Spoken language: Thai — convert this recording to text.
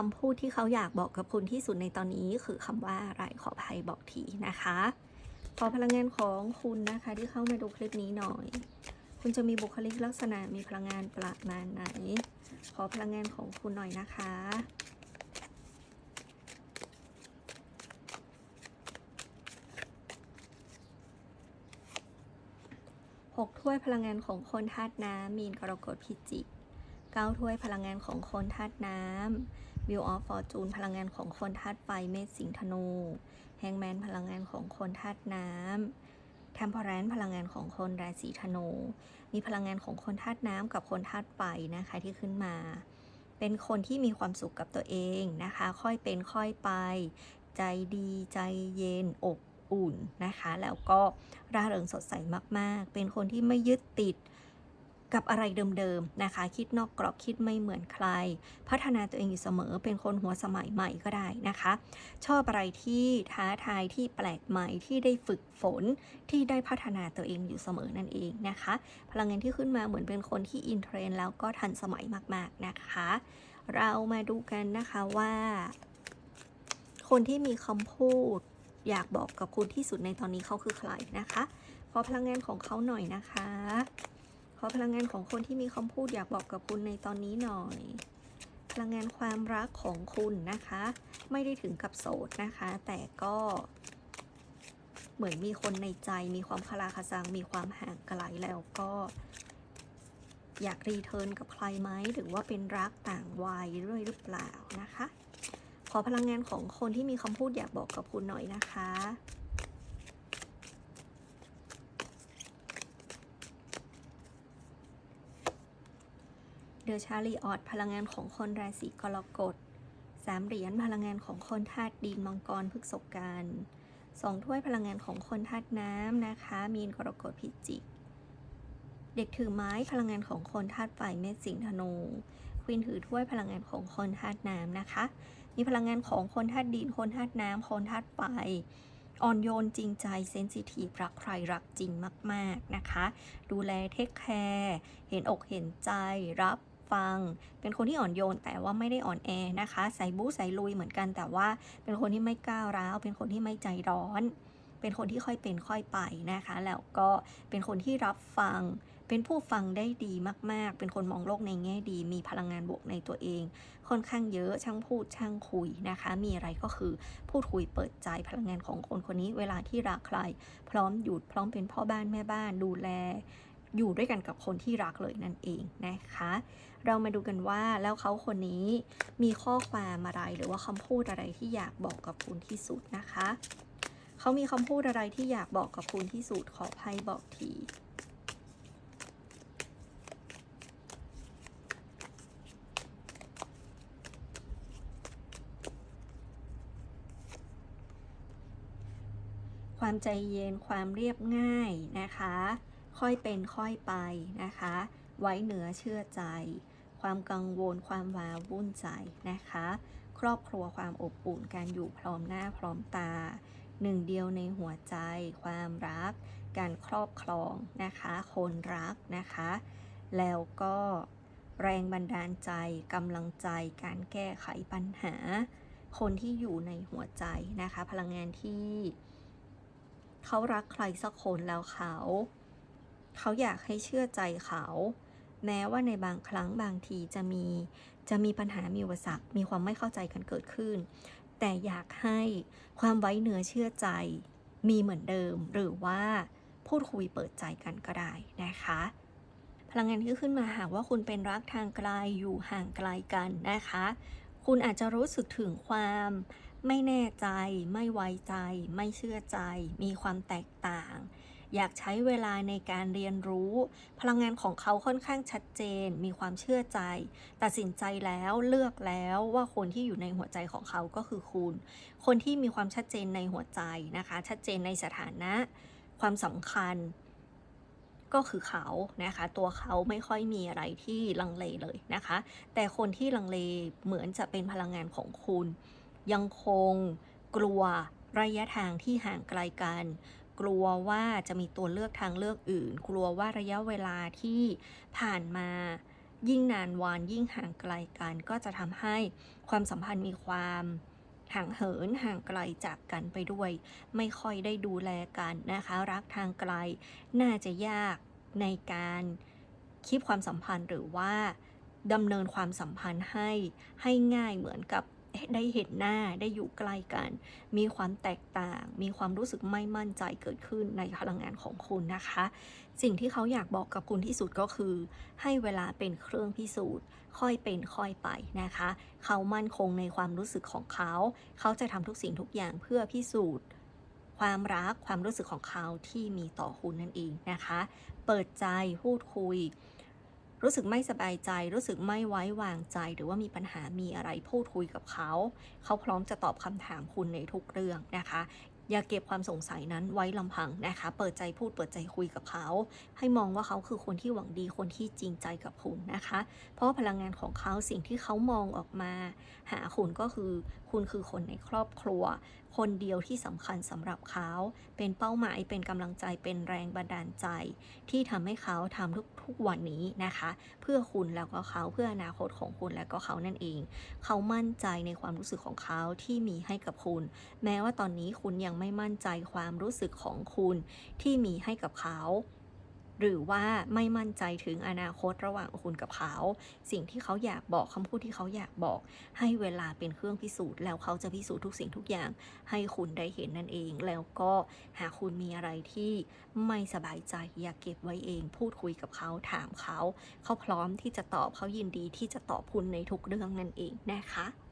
คำพูดที่เขาอยากบอกกับคุณที่สุดในตอนนี้คือคำว่าอะไรขออภัยบอกทีนะคะ ขอพลังงานของคุณนะคะที่เข้ามาดูคลิปนี้หน่อย คุณจะมีบุคลิกลักษณะมีพลังงานประมาณไหน ขอพลังงานของคุณหน่อยนะคะหกถ้วยพลังงานของคนธาตุน้ำมีนกรกฎพิจิกเก้าถ้วยพลังงานของคนธาตุน้ำ วิวออฟฟอร์จูนพลังงานของคนธาตุไฟเมษสิงธนู แฮงแมนพลังงานของคนธาตุน้ำแทมพอร์แรนพลังงานของคนราศีธนู มีพลังงานของคนธาตุน้ำกับคนธาตุไฟนะคะที่ขึ้นมา เป็นคนที่มีความสุขกับตัวเองนะคะ ค่อยเป็นค่อยไป ใจดีใจเย็นอบอุ่นนะคะ แล้วก็ร่าเริงสดใสมากๆ เป็นคนที่ไม่ยึดติด กับอะไรเดิมๆนะคะ คิดนอกกรอบคิดไม่เหมือนใคร พัฒนาตัวเองอยู่เสมอเป็นคนหัวสมัยใหม่ก็ได้นะคะ ชอบอะไรที่ท้าทายที่แปลกใหม่ที่ได้ฝึกฝนที่ได้พัฒนาตัวเองอยู่เสมอนั่นเองนะคะ พลังงานที่ขึ้นมาเหมือนเป็นคนที่อินเทรนแล้วก็ทันสมัยมากๆนะคะ เรามาดูกันนะคะว่า คนที่มีคำพูดอยากบอกกับคุณที่สุดในตอนนี้เขาคือใครนะคะ ขอพลังงานของเขาหน่อยนะคะ ขอพลังงานของคนที่มีคำพูดอยากบอกกับคุณในตอนนี้หน่อย พลังงานความรักของคุณนะคะ ไม่ได้ถึงกับโสดนะคะ แต่ก็เหมือนมีคนในใจมีความคลาคาซังมีความห่างไกลแล้วก็ อยากรีเทิร์นกับใครไหมหรือว่าเป็นรักต่างวัยด้วยหรือเปล่านะคะ ขอพลังงานของคนที่มีคำพูดอยากบอกกับคุณหน่อยนะคะ เดอะชาลีออดพลังงานของคนราศีกรกฎสามเหรียญพลังงานของคนธาตุดินมังกรพฤกษกันสองถ้วยพลังงานของคนธาตุน้ำนะคะ มีนกรกฎพิจิก เด็กถือไม้พลังงานของคนธาตุไฟเมษสิงห์ธนูควีนถือถ้วยพลังงานของคนธาตุน้ำนะคะ มีพลังงานของคนธาตุดิน คนธาตุน้ำคนธาตุไฟอ่อนโยนจริงใจเซนซิทีฟรักใครรักจริงมาก ๆ นะคะ ดูแลเทคแคร์เห็นอกเห็นใจรับ ฟัง เป็นคนที่อ่อนโยนแต่ว่าไม่ได้อ่อนแอนะคะใส่บู๊ใส่ลุยเหมือนกันแต่ว่าเป็นคนที่ไม่ก้าวร้าว เป็นคนที่ไม่ใจร้อน เป็นคนที่ค่อยเป็นค่อยไปนะคะ แล้วก็เป็นคนที่รับฟัง เป็นผู้ฟังได้ดีมากๆ เป็นคนมองโลกในแง่ดี มีพลังงานบวกในตัวเอง ค่อนข้างเยอะช่างพูดช่างคุยนะคะ มีอะไรก็คือพูดคุยเปิดใจพลังงานของคนคนนี้ เวลาที่รักใคร พร้อมหยุดพร้อมเป็นพ่อบ้านแม่บ้านดูแล อยู่ด้วยกันกับคนที่รักเลยนั่นเองนะคะ เรามาดูกันว่าแล้วเขาคนนี้มีข้อความอะไรหรือว่าคำพูดอะไรที่อยากบอกกับคุณที่สุดนะคะ เขามีคำพูดอะไรที่อยากบอกกับคุณที่สุดขอไพ่บอกทีความใจเย็นความเรียบง่ายนะคะ ค่อยเป็นค่อยไปนะคะ ไว้เหนือเชื่อใจ ความกังวลความว้าวุ่นใจนะคะ ครอบครัวความอบอุ่นการอยู่พร้อมหน้าพร้อมตา หนึ่งเดียวในหัวใจ ความรัก การครอบครองนะคะ คนรักนะคะ แล้วก็แรงบันดาลใจกำลังใจการแก้ไขปัญหา คนที่อยู่ในหัวใจนะคะ พลังงานที่ เขารักใครสักคนแล้วเขา เขาอยากให้เชื่อใจเขา แม้ว่าในบางครั้งบางทีจะมีจะมีปัญหามีอุปสรรคมีความไม่เข้าใจกันเกิดขึ้น แต่อยากให้ความไว้เนื้อเชื่อใจมีเหมือนเดิม หรือว่าพูดคุยเปิดใจกันก็ได้นะคะพลังงานที่ขึ้นมาหากว่าคุณเป็นรักทางไกลอยู่ห่างไกลกันนะคะ คุณอาจจะรู้สึกถึงความไม่แน่ใจ ไม่ไว้ใจ ไม่เชื่อใจ มีความแตกต่าง อยากใช้เวลาในการเรียนรู้ พลังงานของเขาค่อนข้างชัดเจน มีความเชื่อใจ ตัดสินใจแล้วเลือกแล้วว่าคนที่อยู่ในหัวใจของเขาก็คือคุณ คนที่มีความชัดเจนในหัวใจนะคะ ชัดเจนในสถานะ ความสำคัญก็คือเขานะคะ ตัวเขาไม่ค่อยมีอะไรที่ลังเลเลยนะคะ แต่คนที่ลังเลเหมือนจะเป็นพลังงานของคุณ ยังคงกลัวระยะทางที่ห่างไกลกัน กลัวว่าจะมีตัวเลือกทางเลือกอื่น กลัวว่าระยะเวลาที่ผ่านมายิ่งนานวันยิ่งห่างไกลกัน ก็จะทำให้ความสัมพันธ์มีความห่างเหินห่างไกลจากกันไปด้วย ไม่ค่อยได้ดูแลกันนะคะ รักทางไกล น่าจะยากในการคีบความสัมพันธ์หรือว่าดำเนินความสัมพันธ์ให้ให้ง่ายเหมือนกับ ได้เห็นหน้าได้อยู่ใกล้กัน มีความแตกต่าง มีความรู้สึกไม่มั่นใจเกิดขึ้นในพลังงานของคุณนะคะ สิ่งที่เขาอยากบอกกับคุณที่สุดก็คือ ให้เวลาเป็นเครื่องพิสูจน์ ค่อยเป็นค่อยไปนะคะ เขามั่นคงในความรู้สึกของเขา เขาจะทำทุกสิ่งทุกอย่างเพื่อพิสูจน์ความรักความรู้สึกของเขาที่มีต่อคุณนั่นเองนะคะ เปิดใจพูดคุย รู้สึกไม่สบายใจ รู้สึกไม่ไว้วางใจ หรือว่ามีปัญหามีอะไรพูดคุยกับเขา เขาพร้อมจะตอบคำถามคุณในทุกเรื่องนะคะ อย่าเก็บความสงสัยนั้นไว้ลำพังนะคะ เปิดใจพูดเปิดใจคุยกับเขา ให้มองว่าเขาคือคนที่หวังดีคนที่จริงใจกับคุณนะคะ เพราะพลังงานของเขาสิ่งที่เขามองออกมา หาคุณก็คือคุณคือคนในครอบครัว คนเดียวที่สำคัญสำหรับเขา เป็นเป้าหมายเป็นกำลังใจเป็นแรงบันดาลใจ ที่ทำให้เขาทำทุกทุกวันนี้นะคะ เพื่อคุณแล้วก็เขาเพื่ออนาคตของคุณแล้วก็เขานั่นเอง เขามั่นใจในความรู้สึกของเขาที่มีให้กับคุณ แม้ว่าตอนนี้คุณยังไม่มั่นใจความรู้สึกของคุณที่มีให้กับเขา หรือว่าไม่มั่นใจถึงอนาคตระหว่างคุณกับเขา สิ่งที่เขาอยากบอกคำพูดที่เขาอยากบอก ให้เวลาเป็นเครื่องพิสูจน์ แล้วเขาจะพิสูจน์ทุกสิ่งทุกอย่าง ให้คุณได้เห็นนั่นเอง แล้วก็หากคุณมีอะไรที่ไม่สบายใจอย่าเก็บไว้เอง พูดคุยกับเขาถามเขา เขาพร้อมที่จะตอบเขายินดีที่จะตอบคุณในทุกเรื่องนั่นเองนะคะ